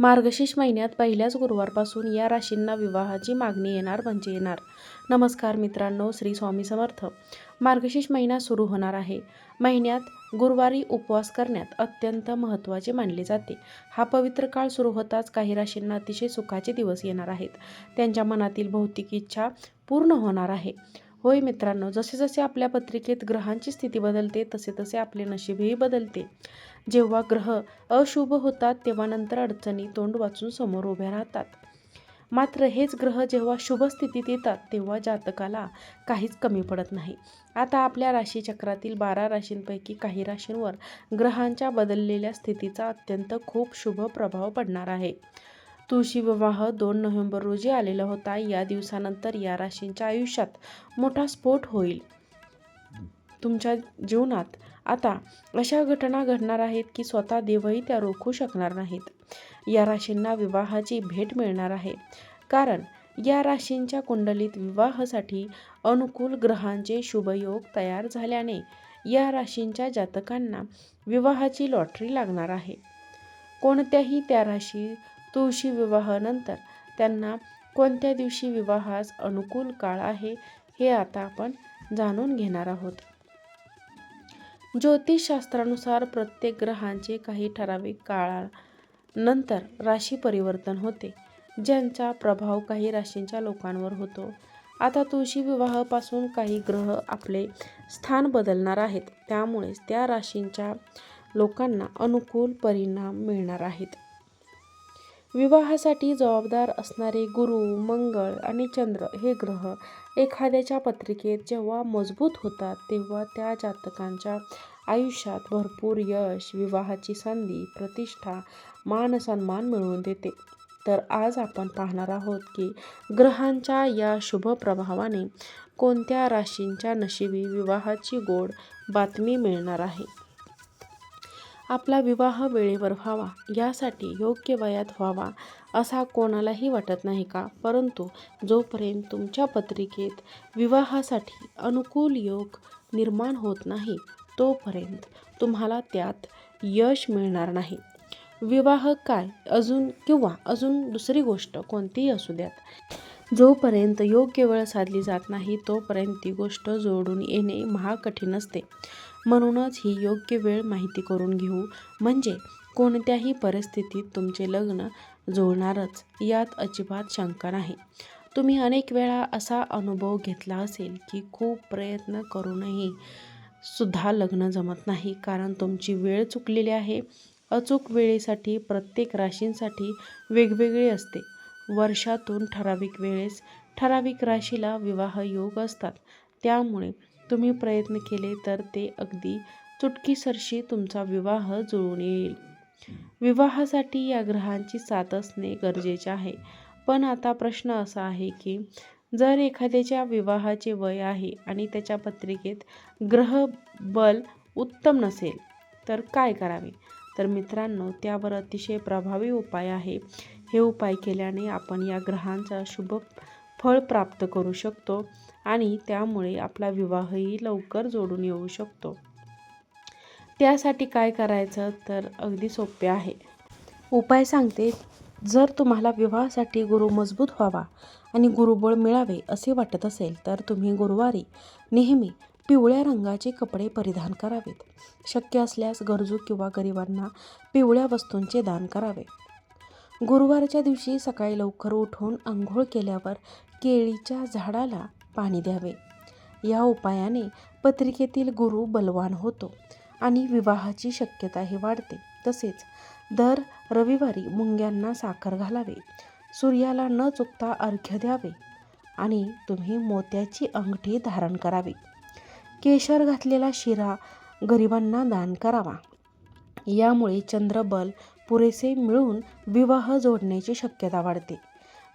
मार्गशीर्ष महिन्यात पहिल्याच गुरुवारपासून या राशींना विवाहाची मागणी येणार म्हणजे येणार. नमस्कार मित्रांनो श्री स्वामी समर्थ. मार्गशीर्ष महिना सुरू होणार आहे. महिन्यात गुरुवारी उपवास करण्यात अत्यंत महत्त्वाचे मानले जाते. हा पवित्र काळ सुरू होताच काही राशींना अतिशय सुखाचे दिवस येणार आहेत. त्यांच्या मनातील भौतिक इच्छा पूर्ण होणार आहे. होय मित्रांनो जसे जसे आपल्या पत्रिकेत ग्रहांची स्थिती बदलते तसे तसे आपले नशीबही बदलते. जेव्हा ग्रह अशुभ होतात तेव्हा नंतर अडचणी तोंड वाचून समोर उभ्या राहतात. मात्र हेच ग्रह जेव्हा शुभ स्थितीत येतात तेव्हा जातकाला काहीच कमी पडत नाही. आता आपल्या राशीचक्रातील बारा राशींपैकी काही राशींवर ग्रहांच्या बदललेल्या स्थितीचा अत्यंत खूप शुभ प्रभाव पडणार आहे. तुळशी विवाह दोन नोव्हेंबर रोजी आलेला होता. या दिवसानंतर या राशींच्या आयुष्यात मोठा स्फोट होईल. तुमच्या जीवनात आता अशा घटना घडणार आहेत की स्वतः देवही त्या रोखू शकणार नाहीत. या राशींना विवाहाची भेट मिळणार आहे. कारण या राशींच्या कुंडलीत विवाहासाठी अनुकूल ग्रहांचे शुभयोग तयार झाल्याने या राशींच्या जातकांना विवाहाची लॉटरी लागणार आहे. कोणत्याही त्या राशी तुळशी विवाहानंतर त्यांना कोणत्या दिवशी विवाहास अनुकूल काळ आहे हे आता आपण जाणून घेणार आहोत. ज्योतिषशास्त्रानुसार प्रत्येक ग्रहांचे काही ठराविक काळानंतर राशी परिवर्तन होते ज्यांचा प्रभाव काही राशींच्या लोकांवर होतो. आता तुळशी विवाहापासून काही ग्रह आपले स्थान बदलणार आहेत त्यामुळेच त्या राशींच्या लोकांना अनुकूल परिणाम मिळणार आहेत. विवाहासाठी जबाबदार असणारे गुरु मंगळ आणि चंद्र हे ग्रह एखाद्याच्या पत्रिकेत जेव्हा मजबूत होतात तेव्हा त्या जातकांच्या आयुष्यात भरपूर यश विवाहाची संधी प्रतिष्ठा मान सन्मान मिळवून देते. तर आज आपण पाहणार आहोत की ग्रहांच्या या शुभ प्रभावाने कोणत्या राशींच्या नशिबी विवाहाची गोड बातमी मिळणार आहे? आपला विवाह वेळेवर व्हावा यासाठी योग्य वयात व्हावा असा कोणालाही वाटत नाही का? परंतु जोपर्यंत तुमच्या पत्रिकेत विवाहासाठी अनुकूल योग निर्माण होत नाही तोपर्यंत तुम्हाला त्यात यश मिळणार नाही. विवाह काय? अजून किंवा अजून दुसरी गोष्ट कोणतीही असू द्यात. जोपर्यंत योग्य वेळ साधली जात नाही तोपर्यंत ती गोष्ट जोडून येणे महाकठीण असते. म्हणूनच ही योग्य वेळ माहिती करून घेऊ म्हणजे कोणत्याही परिस्थितीत तुमचे लग्न जुळणारच यात अजिबात शंका नाही. तुम्ही अनेक वेळा असा अनुभव घेतला असेल की खूप प्रयत्न करूनही सुद्धा लग्न जमत नाही कारण तुमची वेळ चुकलेली आहे. अचूक वेळेसाठी प्रत्येक राशींसाठी वेगवेगळी असते. वर्षातून ठराविक वेळेस ठराविक राशीला विवाह योग असतात. त्यामुळे तुम्ही प्रयत्न केले तर ते अगदी चुटकीसरशी तुमचा विवाह जुळून येईल. विवाहासाठी या ग्रहांची साथ असणे गरजेचे आहे. पण आता प्रश्न असा आहे की जर एखाद्याच्या विवाहाचे वय आहे आणि त्याच्या पत्रिकेत ग्रह बल उत्तम नसेल तर काय करावे? तर मित्रांनो त्यावर अतिशय प्रभावी उपाय आहे. हे उपाय केल्याने आपण या ग्रहांचा शुभ फळ प्राप्त करू शकतो आणि त्यामुळे आपला विवाहही लवकर जोडून येऊ शकतो. त्यासाठी काय करायचं तर अगदी सोपे आहे. उपाय सांगते जर तुम्हाला विवाहासाठी गुरु मजबूत व्हावा आणि गुरुबळ मिळावे असे वाटत असेल तर तुम्ही गुरुवारी नेहमी पिवळ्या रंगाचे कपडे परिधान करावेत. शक्य असल्यास गरजू किंवा गरिबांना पिवळ्या वस्तूंचे दान करावे. गुरुवारच्या दिवशी सकाळी लवकर उठून आंघोळ केल्यावर केळीच्या झाडाला पाणी द्यावे. या उपायाने पत्रिकेतील गुरु बलवान होतो आणि विवाहाची शक्यताही वाढते. तसेच दर रविवारी मुंग्यांना साखर घालावे सूर्याला न चुकता अर्घ्य द्यावे आणि तुम्ही मोत्याची अंगठी धारण करावी. केशर घातलेला शिरा गरिबांना दान करावा. यामुळे चंद्रबल पुरेसे मिळून विवाह जोडण्याची शक्यता वाढते.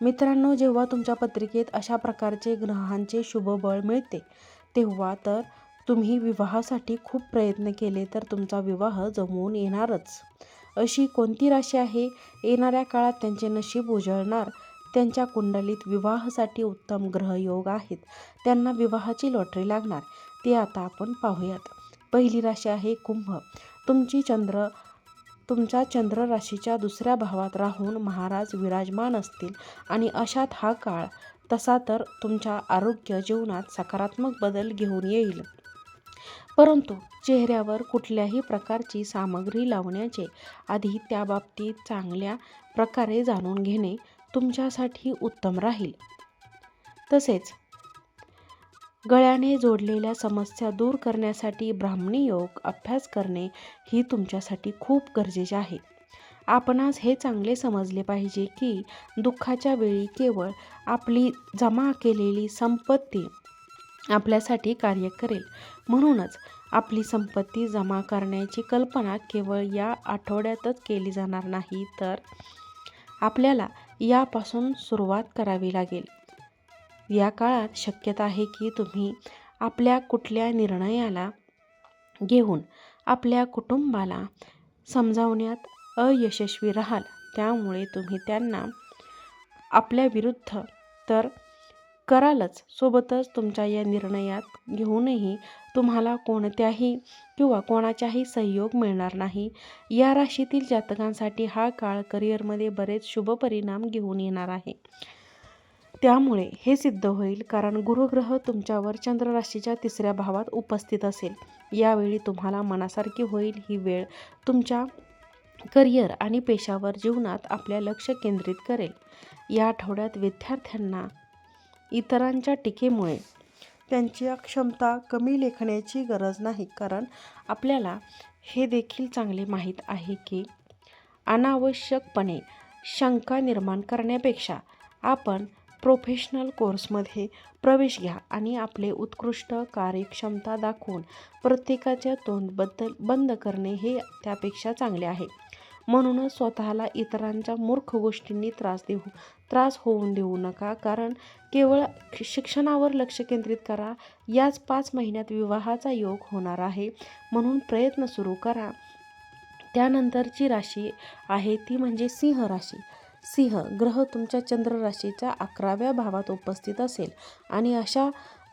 मित्रांनो जेव्हा तुमच्या पत्रिकेत अशा प्रकारचे ग्रहांचे शुभ बळ मिळते तेव्हा तर तुम्ही विवाहासाठी खूप प्रयत्न केले तर तुमचा विवाह जमवून येणारच. अशी कोणती राशी आहे? येणाऱ्या काळात त्यांचे नशीब उजळणार त्यांच्या कुंडलीत विवाहासाठी उत्तम ग्रहयोग आहेत त्यांना विवाहाची लॉटरी लागणार ते आता आपण पाहूयात. पहिली राशी आहे कुंभ. तुमची चंद्र तुमच्या चंद्र राशीच्या दुसऱ्या भावात राहून महाराज विराजमान असतील. आणि अशात हा काळ तसा तर तुमच्या आरोग्य जीवनात सकारात्मक बदल घेऊन येईल. परंतु चेहऱ्यावर कुठल्याही प्रकारची सामग्री लावण्याचे आधी त्याबाबतीत चांगल्या प्रकारे जाणून घेणे तुमच्यासाठी उत्तम राहील. तसेच गळ्याने जोडलेल्या समस्या दूर करण्यासाठी ब्राह्मणी योग अभ्यास करणे ही तुमच्यासाठी खूप गरजेचे आहे. आपणास हे चांगले समजले पाहिजे की दुःखाच्या वेळी केवळ आपली जमा केलेली संपत्ती आपल्यासाठी कार्य करेल. म्हणूनच आपली संपत्ती जमा करण्याची कल्पना केवळ या आठवड्यातच केली जाणार नाही तर आपल्याला यापासून सुरुवात करावी लागेल. या काळात शक्यता आहे की तुम्ही आपल्या कुठल्या निर्णयाला घेऊन आपल्या कुटुंबाला समजावण्यात अयशस्वी राहाल. त्यामुळे तुम्ही त्यांना आपल्या विरुद्ध तर करालच. सोबतच तुमच्या या निर्णयात घेऊनही तुम्हाला कोणत्याही किंवा कोणाच्याही सहयोग मिळणार नाही. या राशीतील जातकांसाठी हा काळ करिअरमध्ये बरेच शुभ परिणाम घेऊन येणार आहे. त्यामुळे हे सिद्ध होईल कारण गुरुग्रह तुमच्यावर चंद्र राशीच्या तिसऱ्या भावात उपस्थित असेल. यावेळी तुम्हाला मनासारखी होईल ही वेळ तुमच्या करिअर आणि पेशावर जीवनात आपल्या लक्ष केंद्रित करेल. या आठवड्यात विद्यार्थ्यांना इतरांच्या टीकेमुळे त्यांची क्षमता कमी लेखण्याची गरज नाही कारण आपल्याला हे देखील चांगले माहीत आहे की अनावश्यकपणे शंका निर्माण करण्यापेक्षा आपण प्रोफेशनल कोर्समध्ये प्रवेश घ्या आणि आपले उत्कृष्ट कार्यक्षमता दाखवून प्रत्येकाच्या तोंडबद्दल बंद करणे हे त्यापेक्षा चांगले आहे. म्हणूनच स्वतःला इतरांच्या मूर्ख गोष्टींनी त्रास देऊ त्रास होऊन देऊ नका. कारण केवळ शिक्षणावर लक्ष केंद्रित करा याच पाच महिन्यात विवाहाचा योग होणार आहे. म्हणून प्रयत्न सुरू करा. त्यानंतरची राशी आहे ती म्हणजे सिंह राशी. सिंह ग्रह तुमच्या चंद्र राशीच्या अकराव्या भावात उपस्थित असेल. आणि अशा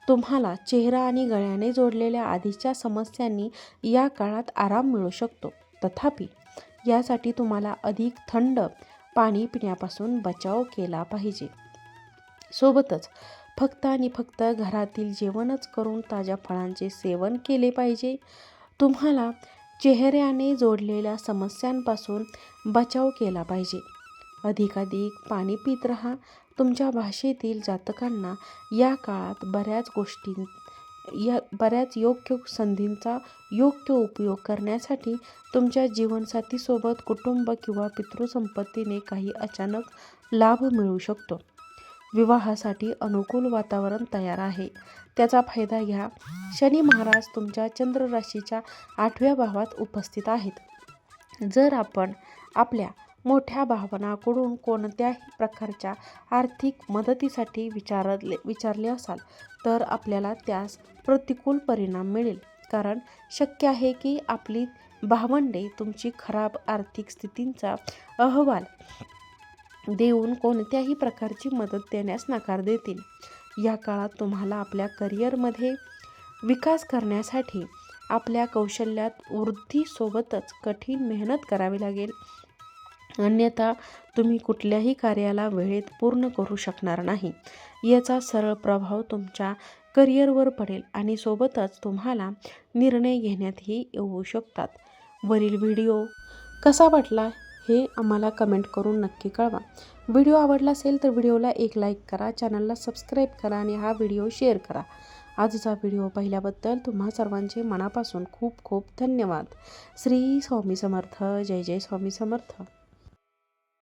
तुम्हाला चेहरा आणि गळ्याने जोडलेल्या आधीच्या समस्यांनी या काळात आराम मिळू शकतो. तथापि यासाठी तुम्हाला अधिक थंड पाणी पिण्यापासून बचाव केला पाहिजे. सोबतच फक्त आणि फक्त घरातील जेवणच करून ताज्या फळांचे सेवन केले पाहिजे. तुम्हाला चेहऱ्याने जोडलेल्या समस्यांपासून बचाव केला पाहिजे. अधिकाधिक पाणी पित राहा. तुमच्या भाषेतील जातकांना या काळात बऱ्याच गोष्टी या बऱ्याच योग्य संधींचा योग्य उपयोग करण्यासाठी तुमच्या जीवनसाथीसोबत कुटुंब किंवा पितृसंपत्तीने काही अचानक लाभ मिळू शकतो. विवाहासाठी अनुकूल वातावरण तयार आहे. त्याचा फायदा घ्या. शनी महाराज तुमच्या चंद्र राशीच्या आठव्या भावात उपस्थित आहेत. जर आपण आपल्या मोठ्या भावनाकडून कोणत्याही प्रकारच्या आर्थिक मदतीसाठी विचारले विचारले असाल तर आपल्याला त्यास प्रतिकूल परिणाम मिळेल. कारण शक्य आहे की आपली भावंडे तुमची खराब आर्थिक स्थितींचा अहवाल देऊन कोणत्याही प्रकारची मदत देण्यास नकार देतील. या काळात तुम्हाला आपल्या करिअरमध्ये विकास करण्यासाठी आपल्या कौशल्यात वृद्धीसोबतच कठीण मेहनत करावी लागेल. अन्यथा तुम्ही कुठल्याही कार्याला वेळेत पूर्ण करू शकणार नाही. याचा सरळ प्रभाव तुमच्या करिअरवर पडेल आणि सोबतच तुम्हाला निर्णय घेण्यातही येऊ शकतात. वरील व्हिडिओ कसा वाटला हे आम्हाला कमेंट करून नक्की कळवा. व्हिडिओ आवडला असेल तर व्हिडिओला एक लाईक करा चॅनलला सबस्क्राईब करा आणि हा व्हिडिओ शेअर करा. आजचा व्हिडिओ पाहिल्याबद्दल तुम्हा सर्वांचे मनापासून खूप खूप धन्यवाद. श्री स्वामी समर्थ. जय जय स्वामी समर्थ.